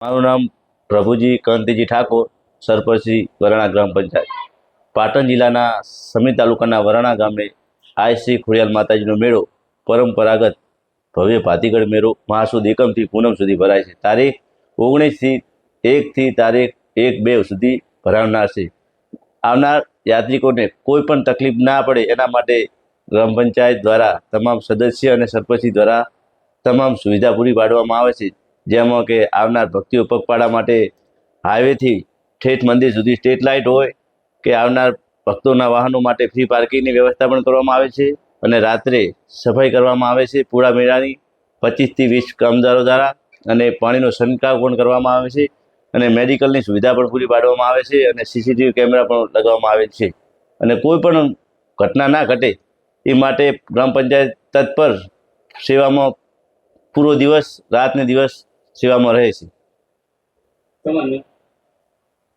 મારું નામ પ્રભુજી કાંતિજી ઠાકોર સરપંચી વરાણા ગ્રામ પંચાયત. પાટણ જિલ્લાના સમી તાલુકાના વરાણા ગામે આય શ્રી ખોડિયાલ માતાજીનો મેળો પરંપરાગત ભવ્ય ભાતીગઢ મેળો મહાસુદ એકમથી પૂનમ સુધી ભરાય છે. તારીખ ઓગણીસથી એકથી તારીખ એક બે સુધી ભરાવનાર છે. આવનાર યાત્રિકોને કોઈ પણ તકલીફ ના પડે એના માટે ગ્રામ પંચાયત દ્વારા તમામ સદસ્ય અને સરપંચી દ્વારા તમામ સુવિધા પૂરી પાડવામાં આવે છે. જેમાં કે આવનાર ભક્તિઓ પગપાળા માટે હાઈવેથી ઠેઠ મંદિર સુધી સ્ટ્રીટ લાઇટ હોય કે આવનાર ભક્તોના વાહનો માટે ફ્રી પાર્કિંગની વ્યવસ્થા પણ કરવામાં આવે છે અને રાત્રે સફાઈ કરવામાં આવે છે. પૂળા મેળાની પચીસથી વીસ કામદારો દ્વારા અને પાણીનો છંટકાવ પણ કરવામાં આવે છે અને મેડિકલની સુવિધા પણ પૂરી પાડવામાં આવે છે અને સીસીટીવી કેમેરા પણ લગાવવામાં આવે છે. અને કોઈ પણ ઘટના ના ઘટે એ માટે ગ્રામ પંચાયત તત્પર સેવામાં પૂરો દિવસ, રાતને દિવસ સેવામાં રહે છે તમારું